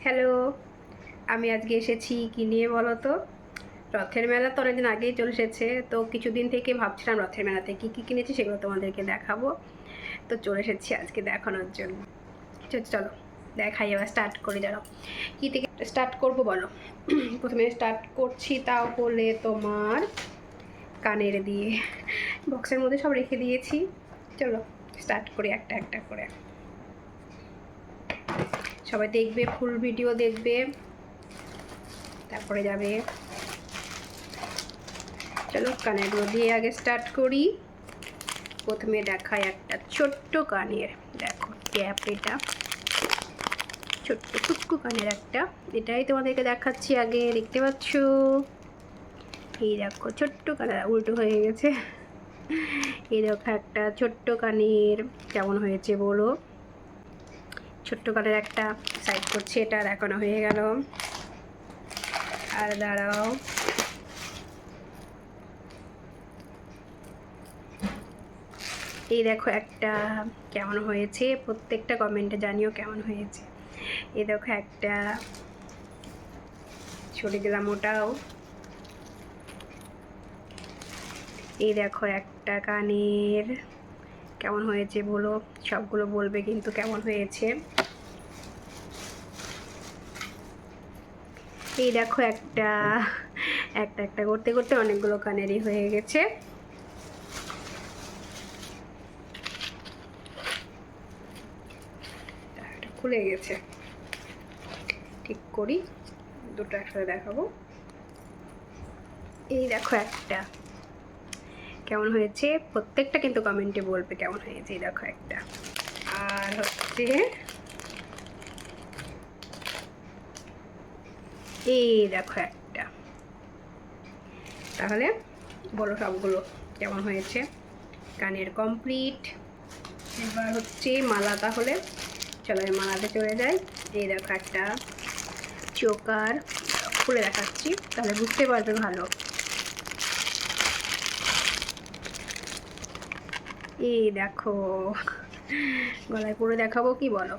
Hello, আমি আজকে এসেছি, কি নিয়ে বলো তো? রথের মেলা তো অনেকদিন আগেই চলে এসেছে, তো কিছুদিন থেকে ভাবছিলাম রথের মেলাতে কী কী কিনেছি সেগুলো তোমাদেরকে দেখাবো। তো চলে এসেছি আজকে দেখানোর জন্য। চল- দেখাই, এবার স্টার্ট করে, দাঁড়াও। কী থেকে স্টার্ট করব বলো? প্রথমে স্টার্ট করছি তাহলে তোমার কানের দিয়ে। বক্সের মধ্যে সব রেখে দিয়েছি। চলো স্টার্ট করি একটা একটা করে। সবাই দেখবে ফুল ভিডিও দেখবে। তারপরে যাবে। চলো কানেরগুলো দিয়ে আগে স্টার্ট করি। প্রথমে দেখায় একটা ছোট্ট কানের দেখো ট্যাপ এটা। ছোট্ট টুকু কানের একটা। এটাই তোমাদেরকে দেখাচ্ছি আগে, দেখতে পাচ্ছ? এই দেখো, ছোট্ট কানের উল্টো হয়ে গেছে। এই দেখো একটা ছোট্ট কানের কেমন হয়েছে বলো? ছোট্ট কানের একটা সাইড করছি, এটা দেখানো হয়ে গেল। আর দাঁড়াও। এই দেখো একটা কেমন হয়েছে, প্রত্যেকটা কমেন্টে জানিও কেমন হয়েছে। এই দেখো একটা, ছড়ে দিলাম ওটাও। এই দেখো একটা কানের, কেমন হয়েছে বলো? সবগুলো বলবে কিন্তু কেমন হয়েছে। এই দেখো একটা একটা একটা করতে করতে অনেকগুলো কানেরই হয়ে গেছে। খুলে গেছে। ঠিক করি, দুটো একসাথে দেখাবো। এই দেখো একটা। কেমন হয়েছে? প্রত্যেকটা কিন্তু কমেন্টে বলবে কেমন হয়েছে, এই দেখো একটা। আর হচ্ছে এই দেখো একটা। তাহলে বলো সবগুলো কেমন হয়েছে? কানের কমপ্লিট এবার হচ্ছে মালা তাহলে। চলো এই মালাতে চলে যাই। এই দেখো একটা চোকার খুলে দেখাচ্ছি, তাহলে বুঝতে পারবে ভালো। এই দেখো, গলায় পরে দেখাবো কি বলো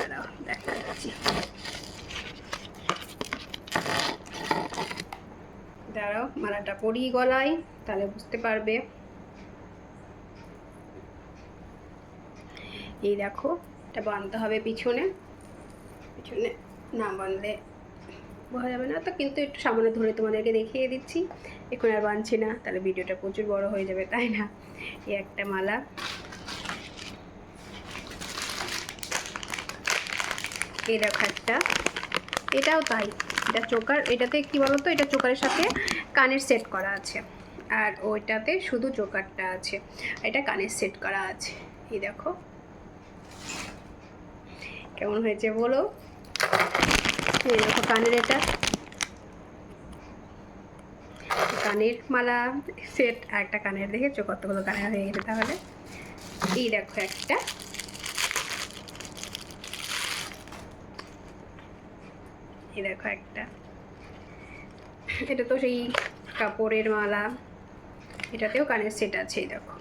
দাঁড়াও, দেখাচ্ছি দাঁড়াও মালাটা পরি গলায়, তাহলে বুঝতে পারবে। এই দেখো, এটা বাঁধতে হবে পিছনে। পিছনে না বাঁধলে বোঝা যাবে না তো, কিন্তু একটু সামনে ধরে তোমাদেরকে দেখিয়ে দিচ্ছি। এখন আর বাঁধছি না, তাহলে ভিডিওটা প্রচুর বড় হয়ে যাবে, তাই না? এই একটা মালা। এই দেখো একটা। এটাও তাই। এটা চোকার, এটাতে কি বলতো? এটা চোকারের সাথে কানের সেট করা আছে। আর ওইটাতে শুধু চোকারটা আছে। এটা কানের সেট করা আছে। এই দেখো। কেমন হয়েছে বলো? এই দেখো কানের এটা। কানের মালা, সেট আর একটা কানের, দেখেছ? কতগুলো কানের হয়ে গেছে তাহলে? এই দেখো একটা। এই দেখো একটা। এটা তো সেই কাপড়ের মালা, এটাতেও কানের সেট আছে, এই দেখো।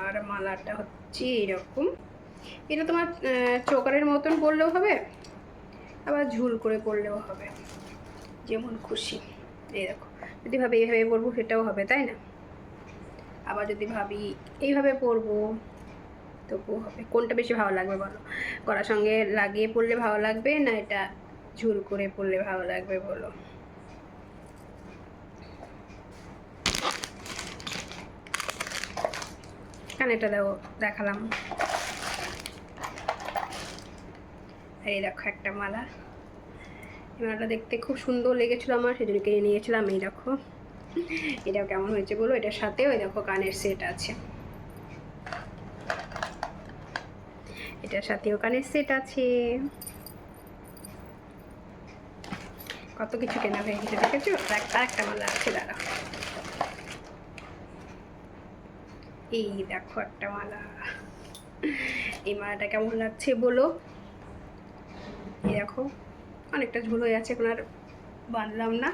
আর মালাটা হচ্ছে এরকম। এটা তোমার চোকারের মতন পরলেও হবে, আবার ঝুল করে পরলেও হবে। যেমন খুশি, এই দেখো। যদি ভাবি এইভাবে পরবো সেটাও হবে, তাই না? আবার যদি ভাবি এইভাবে পরবো তবুও হবে। কোনটা বেশি ভালো লাগবে বলো? কড়ার সঙ্গে লাগিয়ে পড়লে ভালো লাগবে না এটা ঝুল করে পড়লে ভালো লাগবে বলো? কানেরটা দাও, দেখালাম। এই দেখো একটা মালা। এই মালাটা দেখতে খুব সুন্দর লেগেছিল আমার, সেজন্য কিনে নিয়েছিলাম, এই দেখো। এটাও কেমন হয়েছে বলো? এটার সাথেও এই দেখো কানের সেট আছে। এটার সাথেও কানের সেট আছে। কত কিছু কেনা হয়ে গেছে দেখেছ? একটা একটা মালা আছে দাঁড়া এই দেখো একটা মালা। এই মালাটা কেমন লাগছে বলো? এই দেখো, অনেকটা ঝুল হয়ে আছে, এখন আর বাঁধলাম না।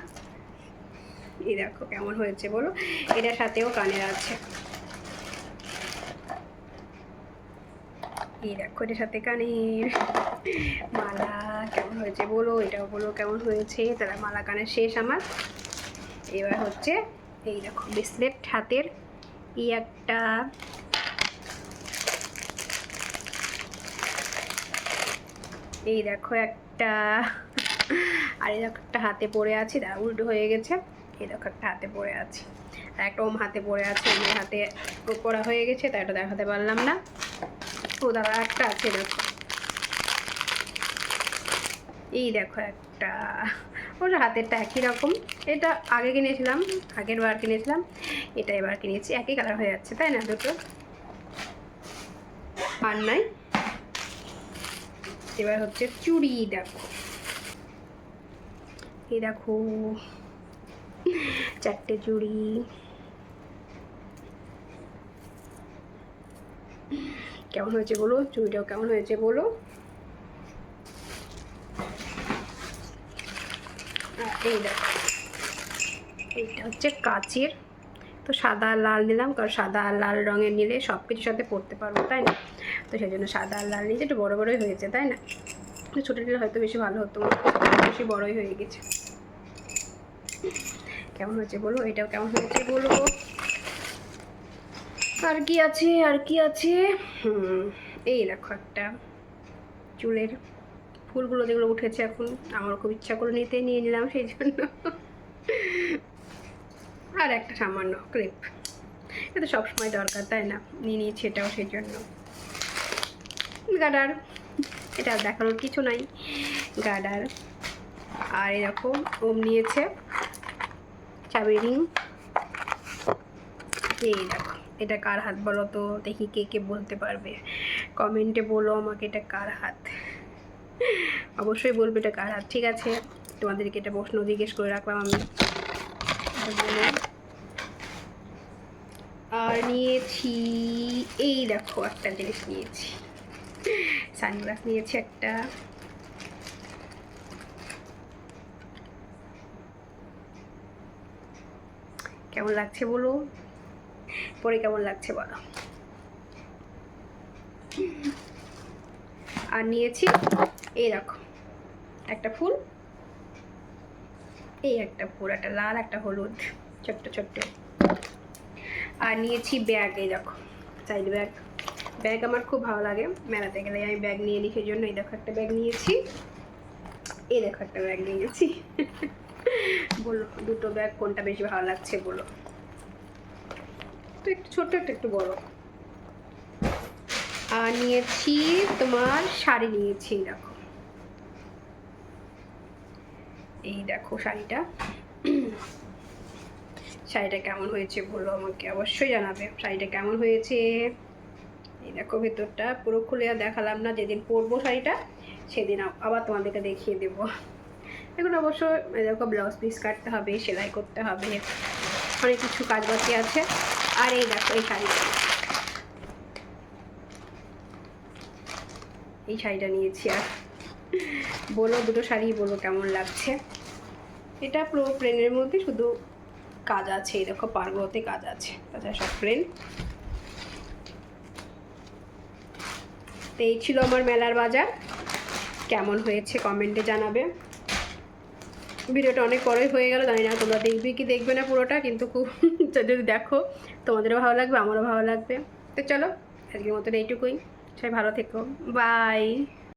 এই দেখো কেমন হয়েছে বলো? এটার সাথেও কানের আছে। এই দেখো এটার সাথে কানের। মালা কেমন হয়েছে বলো, এটাও বলো কেমন হয়েছে। তারা মালা কানের শেষ আমার। এবার হচ্ছে এই দেখো ব্রেসলেট হাতের এই একটা। এই দেখো একটা। আর এই দেখো একটা হাতে পড়ে আছে দাঁড়া উল্টো হয়ে গেছে। এই দেখো একটা হাতে পড়ে আছে। আর একটা ওম হাতে পড়ে আছে ওমের হাতে করা হয়ে গেছে তাই এটা দেখাতে পারলাম না। ও দাঁড়া, একটা আছে, দেখো। এই দেখো একটা। ওর হাতেরটা একই রকম। এটা আগে কিনেছিলাম, আগের বার কিনেছিলাম। এটা এবার কিনেছি, একই কালার হয়ে যাচ্ছে, তাই না, দুটো? আর নাই। এবার হচ্ছে চুড়ি, দেখো। এই দেখো, চারটে চুড়ি। কেমন হয়েছে বলো? চুড়িটাও কেমন হয়েছে বলো? এই দেখো, এইটা হচ্ছে কাচের। তো সাদা আর লাল নিলাম, কারণ সাদা আর লাল রঙের নিলে সব কিছুর সাথে পরতে পারব, তাই না? তো সেই জন্য সাদা আর লাল নিয়েছে, একটু বড়ো বড়োই হয়েছে, তাই না? তো ছোটো নিলে হয়তো বেশি ভালো হতো, বেশি বড়োই হয়ে গেছে। কেমন হয়েছে বলো? এটাও কেমন হয়েছে বলো? আর কি আছে, আর কি আছে? এই দেখো একটা। চুলের ফুলগুলো যেগুলো উঠেছে এখন, আমার খুব ইচ্ছা করে নিতে, নিয়ে নিলাম সেই জন্য। আর একটা সামান্য ক্লিপ। এটা সবসময় দরকার, তাই না? নিয়ে নিয়েছি এটাও সেই জন্য। গাডার, এটা দেখানোর কিছু নাই। গাডার, আর এরকম ওম নিয়েছে। চাবি রিং। এই দেখো। এটা কার হাত বলো তো? দেখি কে কে বলতে পারবে। কমেন্টে বলো আমাকে এটা কার হাত। অবশ্যই বলবে এটা কার হাত, ঠিক আছে? তোমাদেরকে এটা প্রশ্ন জিজ্ঞেস করে রাখলাম আমি। আর নিয়েছি, এই দেখো একটা জিনিস নিয়েছি। সানগ্লাস নিয়েছি একটা। কেমন লাগছে বলো? পরে কেমন লাগছে বলো? আর নিয়েছি এই দেখো, একটা ফুল, এই একটা ফুল, একটা লাল, একটা হলুদ, ছোট্ট ছোট্ট। আর নিয়েছি ব্যাগ, এই দেখো সাইড ব্যাগ। ব্যাগ আমার খুব ভালো লাগে, মেলাতে গেলে আমি ব্যাগ নিয়ে নিই সেই জন্য এই দেখো একটা ব্যাগ নিয়েছি। এই দেখো একটা ব্যাগ নিয়েছি। বলো, দুটো ব্যাগ কোনটা বেশি ভালো লাগছে বলো? তো একটু, ছোট্ট একটা একটু বড় আর নিয়েছি তোমার শাড়ি নিয়েছি দেখো। এই দেখো শাড়িটা। শাড়িটা কেমন হয়েছে বলো আমাকে অবশ্যই জানাবে। শাড়িটা কেমন হয়েছে? এই দেখো ভেতরটা, পুরো খুলে দেখালাম না যেদিন পরবো শাড়িটা, সেদিন আবার তোমাদেরকে দেখিয়ে দেবো। এখন অবশ্য দেখো ব্লাউজ পিস কাটতে হবে, সেলাই করতে হবে, অনেক কিছু কাজ বাকি আছে। আর এই দেখো, এই শাড়িটা এই শাড়িটা নিয়েছি আর। বলো, দুটো শাড়ি বলো, কেমন লাগছে? এটা পুরো প্লেনের মধ্যে শুধু কাজ আছে, এই দেখো পারগুলোতে কাজ আছে, তাছাড়া সব প্লেন তো এই ছিল আমার মেলার বাজার। কেমন হয়েছে কমেন্টে জানাবে। ভিডিওটা অনেক বড়ই হয়ে গেল, জানি না তোমরা দেখবে কি দেখবে না পুরোটা, কিন্তু খুব যদি দেখো, তোমাদেরও ভালো লাগবে, আমারও ভালো লাগবে। তো চলো, আজকের মতন এইটুকুই। সবাই ভালো থেকো। বাই